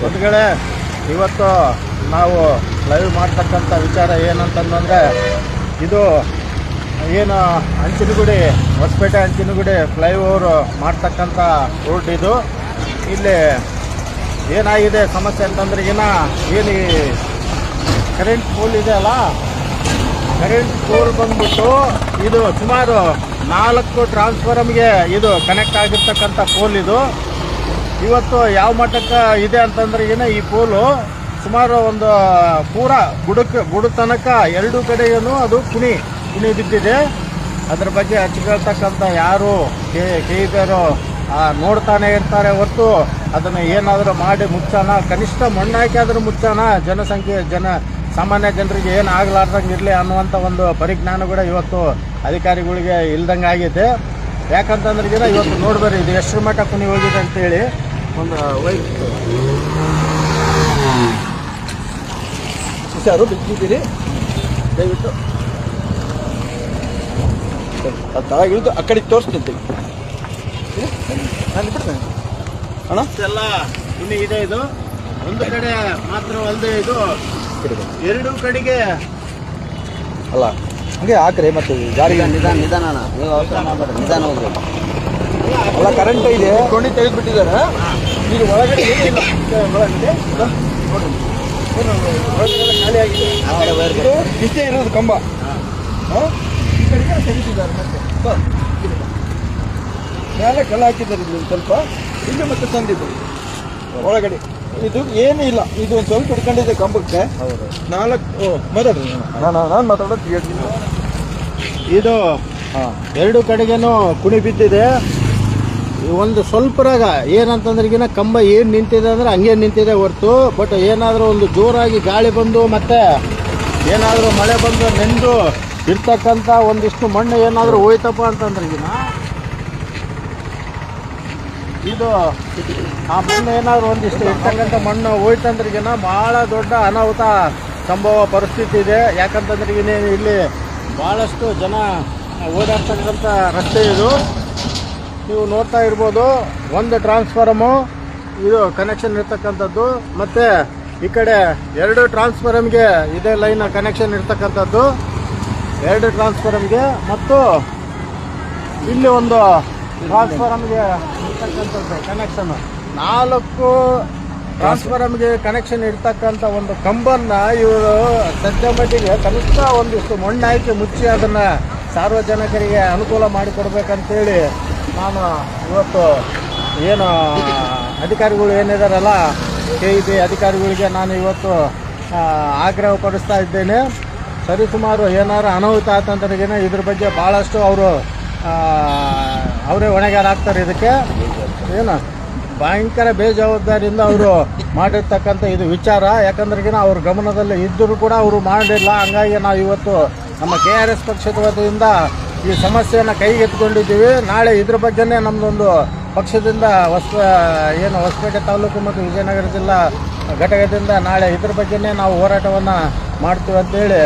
ಬಂಧುಗಳೇ, ಇವತ್ತು ನಾವು ಲೈವ್ ಮಾಡ್ತಕ್ಕಂಥ ವಿಚಾರ ಏನಂತಂದರೆ, ಇದು ಏನು ಅಂಚಿನಗುಡಿ ಹೊಸಪೇಟೆ ಅಂಚಿನಗುಡಿ ಫ್ಲೈಓವರ್ ಮಾಡ್ತಕ್ಕಂಥ ರೋಡ್ ಇದು. ಇಲ್ಲಿ ಏನಾಗಿದೆ, ಸಮಸ್ಯೆ ಅಂತಂದ್ರೆ ಈಗಿನ ಏನು ಕರೆಂಟ್ ಪೋಲ್ ಇದೆ ಅಲ್ಲ? ಕರೆಂಟ್ ಪೋಲ್ ಬಂದ್ಬಿಟ್ಟು ಇದು ಸುಮಾರು ನಾಲ್ಕು ಟ್ರಾನ್ಸ್ಫಾರಮ್ಗೆ ಇದು ಕನೆಕ್ಟ್ ಆಗಿರ್ತಕ್ಕಂಥ ಪೋಲ್ ಇದು. ಇವತ್ತು ಯಾವ ಮಟ್ಟಕ್ಕೆ ಇದೆ ಅಂತಂದ್ರೆ ಏನ ಈ ಪೋಲು ಸುಮಾರು ಒಂದು ಪೂರ ಬುಡಕ್ಕೆ ಬುಡ ತನಕ ಎರಡು ಕಡೆಗೂ ಅದು ಕುಣಿ ಕುಣಿ ಬಿದ್ದಿದೆ. ಅದ್ರ ಬಗ್ಗೆ ಹಚ್ಕೊಳ್ತಕ್ಕಂಥ ಯಾರು ಕೆ ಕೆ ನೋಡ್ತಾನೆ ಇರ್ತಾರೆ ಹೊರತು. ಅದನ್ನು ಏನಾದರೂ ಮಾಡಿ ಮುಚ್ಚಾನ. ಕನಿಷ್ಠ ಆದರೂ ಮುಚ್ಚೋಣ ಜನಸಂಖ್ಯೆ, ಜನ, ಸಾಮಾನ್ಯ ಜನರಿಗೆ ಏನು ಆಗಲಾರ್ದಂಗೆ ಇರಲಿ ಅನ್ನುವಂಥ ಒಂದು ಪರಿಜ್ಞಾನ ಕೂಡ ಇವತ್ತು ಅಧಿಕಾರಿಗಳಿಗೆ ಇಲ್ದಂಗೆ ಆಗಿದೆ ಯಾಕಂತಂದ್ರೆ ಈಗ ಇವತ್ತು ನೋಡ್ಬರ್ರಿ ಇದು ಎಷ್ಟು ಮಟ್ಟ ಕುನಿ ಹೋಗಿದೆ ಅಂತೇಳಿ ಒಂದು ವೈಟ್ ಹುಷಾರು ಬಿದ್ದಿದ್ದೀರಿ. ದಯವಿಟ್ಟು. ಅದು ತಳಗೆ ಇಳಿದು ಆ ಕಡೆಗೆ ತೋರಿಸ್ತೀನಿ ನಾನು ಬಿಡ್ತೇನೆ ಅಣ್ಣ? ಎಲ್ಲ ಇಲ್ಲಿ ಇದೆ ಇದು. ಒಂದು ಕಡೆ ಮಾತ್ರ ಅಲ್ಲದೆ ಇದು. ಎರಡು ಕಡೆಗೆ ಅಲ್ಲ ಹಂಗೆ ಹಾಕ್ರಿ ಮತ್ತೆ ಜಾರಿ ನಿಧಾನ ನಿಧಾನ. ನೀವು ಅವಸರ ಮಾಡಬೇಡಿ ನಿಧಾನ ಹೋಗ್ರಿ. ಅಲ್ಲ ಕರೆಂಟ್ ಇದೆ. ಕೊಂಡಿ ತೆಗೆದುಬಿಟ್ಟಿದ್ದಾರೆ. ಈಗ ಒಳಗಡೆ ಏನೂ ಇಲ್ಲ. ಒಳಗಡೆ. ಒಳಗಡೆ ಖಾಲಿ ಆಗಿದೆ. ಇಷ್ಟೇ ಇರೋದು ಕಂಬ. ಹಾ? ಈ ಕಡೆಗೆ ತೆಗಿತಿದ್ದಾರೆ ಮತ್ತೆ. ಮೇಲೆ ಕಲ್ಲ ಹಾಕಿದ್ದಾರೆ ಇಲ್ಲಿ ಸ್ವಲ್ಪ. ಇಲ್ಲಿ ಮತ್ತೆ ತಂದಿದ್ದು ಒಳಗಡೆ. ಇದು ಏನು ಇಲ್ಲ. ಇದು ಒಂದು ಸ್ವಲ್ಪ ಹಿಡ್ಕೊಂಡಿದೆ ಕಂಬಕ್ಕೆ. ಹೌದು. ನಾಲ್ಕು ಮಾತಾಡ್ರಿ ನಾನು ನಾನು ಮಾತಾಡೋದು ಹೇಳ್ತೀನಿ ಇದು ಎರಡು ಕಡೆಗೇನು ಕುಣಿ ಬಿದ್ದಿದೆ. ಒಂದು ಸ್ವಲ್ಪರಾಗ ಏನಂತಂದ್ರಿಗಿನ ಕಂಬ ಏನು ನಿಂತಿದೆ ಅಂದ್ರೆ ಹಂಗೆ ನಿಂತಿದೆ ಹೊರತು. ಬಟ್ ಏನಾದರೂ ಒಂದು ಜೋರಾಗಿ ಗಾಳಿ ಬಂದು ಮತ್ತೆ ಏನಾದರೂ ಮಳೆ ಬಂದು ನೆಂದು ಇರ್ತಕ್ಕಂಥ ಒಂದಿಷ್ಟು ಮಣ್ಣು ಏನಾದರೂ ಹೋಯ್ತಪ್ಪ ಅಂತಂದ್ರೆ ಈಗಿನ ಇದು ಆ ಮಣ್ಣು ಏನಾದ್ರು ಒಂದಿಷ್ಟು ಇರ್ತಕ್ಕಂಥ ಮಣ್ಣು ಹೋಯ್ತಂದ್ರೆ ಈಗಿನ ಭಾಳ ದೊಡ್ಡ ಅನಾಹುತ ಸಂಭವ ಪರಿಸ್ಥಿತಿ ಇದೆ. ಯಾಕಂತಂದ್ರೆ ಇಲ್ಲಿ ಭಾಳಷ್ಟು ಜನ ಓಡಾಡ್ತಕ್ಕಂಥ ರಸ್ತೆ ಇದು. ನೀವು ನೋಡ್ತಾ ಇರ್ಬೋದು, ಒಂದು ಟ್ರಾನ್ಸ್ಫಾರಮು ಇದು ಕನೆಕ್ಷನ್ ಇರ್ತಕ್ಕಂಥದ್ದು, ಮತ್ತು ಈ ಕಡೆ ಎರಡು ಟ್ರಾನ್ಸ್ಫಾರಮ್ಗೆ ಇದೇ ಲೈನ್ ಕನೆಕ್ಷನ್ ಇರ್ತಕ್ಕಂಥದ್ದು. ಎರಡು ಟ್ರಾನ್ಸ್ಫಾರಮ್ಗೆ ಮತ್ತು ಇಲ್ಲಿ ಒಂದು ಟ್ರಾನ್ಸ್ಫಾರಮ್ಗೆ ಕನೆಕ್ಷನ್ ನಾಲ್ಕು ಟ್ರಾನ್ಸ್ಫಾರಮ್ಗೆ ಕನೆಕ್ಷನ್ ಇರ್ತಕ್ಕಂಥ ಒಂದು ಕಂಬನ್ನ ಇವರು ಸದ್ಯ ಮಟ್ಟಿಗೆ ಕನಿಷ್ಠ ಒಂದಿಷ್ಟು ಮಣ್ಣು ಹಾಕಿ ಮುಚ್ಚಿ ಅದನ್ನ ಸಾರ್ವಜನಿಕರಿಗೆ ಅನುಕೂಲ ಮಾಡಿಕೊಡ್ಬೇಕಂತೇಳಿ ನಾನು ಇವತ್ತು ಏನು ಅಧಿಕಾರಿಗಳು ಏನಿದಾರಲ್ಲ ಕೆ ಇ ಬಿ ಅಧಿಕಾರಿಗಳಿಗೆ ನಾನು ಇವತ್ತು ಆಗ್ರಹ ಪಡಿಸ್ತಾ ಇದ್ದೇನೆ. ಸರಿಸುಮಾರು ಏನಾರು ಅನಾಹುತ ಆತಂದ್ರಿಗೇನೆ ಇದ್ರ ಬಗ್ಗೆ ಭಾಳಷ್ಟು ಅವರು ಅವರೇ ಹೊಣೆಗಾರ ಆಗ್ತಾರೆ ಇದಕ್ಕೆ. ಏನು? ಭಯಂಕರ ಬೇಜವಾಬ್ದಾರಿಯಿಂದ ಅವರು ಮಾಡಿರ್ತಕ್ಕಂಥ ಇದು ವಿಚಾರ. ಯಾಕಂದ್ರೆಗಿನ ಅವ್ರ ಗಮನದಲ್ಲಿ ಇದ್ದರೂ ಕೂಡ ಅವರು ಮಾಡಿಲ್ಲ ಹಂಗಾಗಿ ನಾವು ಇವತ್ತು ನಮ್ಮ ಕೆ ಆರ್ ಎಸ್ ಪಕ್ಷದ ವತಿಯಿಂದ ಈ ಸಮಸ್ಯೆಯನ್ನು ಕೈಗೆತ್ತಿಕೊಂಡಿದ್ದೀವಿ. ನಾಳೆ ಇದ್ರ ಬಗ್ಗೆನೇ ನಮ್ಮದೊಂದು ಪಕ್ಷದಿಂದ ಹೊಸ ಏನು, ಹೊಸಪೇಟೆ ತಾಲೂಕು ಮತ್ತು ವಿಜಯನಗರ ಜಿಲ್ಲಾ ಘಟಕದಿಂದ ನಾಳೆ ಇದ್ರ ಬಗ್ಗೆನೇ ನಾವು ಹೋರಾಟವನ್ನು ಮಾಡ್ತೀವಿ ಅಂತೇಳಿ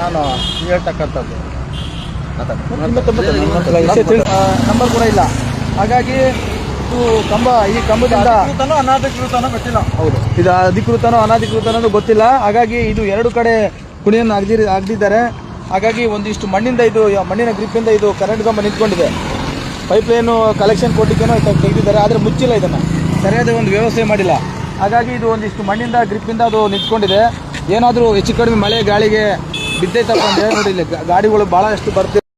ನಾನು ಹೇಳ್ತಕ್ಕಂಥದ್ದು. ನಂಬರ್ ಕೂಡ ಇಲ್ಲ. ಹಾಗಾಗಿ ಇದು ಕಂಬ ಈ ಕಂಬದಿಂದ ಅನಾಧಿಕೃತನೋ ಗೊತ್ತಿಲ್ಲ. ಹೌದು. ಇದು ಅಧಿಕೃತನೋ ಅನಾಧಿಕೃತನೋ ಗೊತ್ತಿಲ್ಲ. ಹಾಗಾಗಿ ಇದು ಎರಡು ಕಡೆ ಕುಣಿಯನ್ನು ಅಗ್ದಿ ಅಗ್ದಿದ್ದಾರೆ ಹಾಗಾಗಿ ಒಂದಿಷ್ಟು ಮಣ್ಣಿಂದ ಇದು ಮಣ್ಣಿನ ಗ್ರಿಪ್ಪಿಂದ ಇದು ಕರೆಂಟ್ ಕಂಬ ನಿಂತ್ಕೊಂಡಿದೆ. ಪೈಪ್ ಲೈನು ಕಲೆಕ್ಷನ್ ಕೊಟ್ಟಿದ್ದೇನೋ ತೆಗೆದಿದ್ದಾರೆ. ಆದ್ರೆ ಮುಚ್ಚಿಲ್ಲ ಇದನ್ನು. ಸರಿಯಾದ ಒಂದು ವ್ಯವಸ್ಥೆ ಮಾಡಿಲ್ಲ. ಹಾಗಾಗಿ ಇದು ಒಂದಿಷ್ಟು ಮಣ್ಣಿಂದ ಗ್ರಿಪ್ಪಿಂದ ಅದು ನಿಂತ್ಕೊಂಡಿದೆ. ಏನಾದರೂ ಹೆಚ್ಚು ಕಡಿಮೆ ಮಳೆ ಗಾಳಿಗೆ ಬಿದ್ದೈತಪ್ಪ ಅಂದರೆ ನೋಡಿ ಇಲ್ಲಿ ಗಾಡಿಗಳು ಬಹಳಷ್ಟು ಬರ್ತಿದೆ.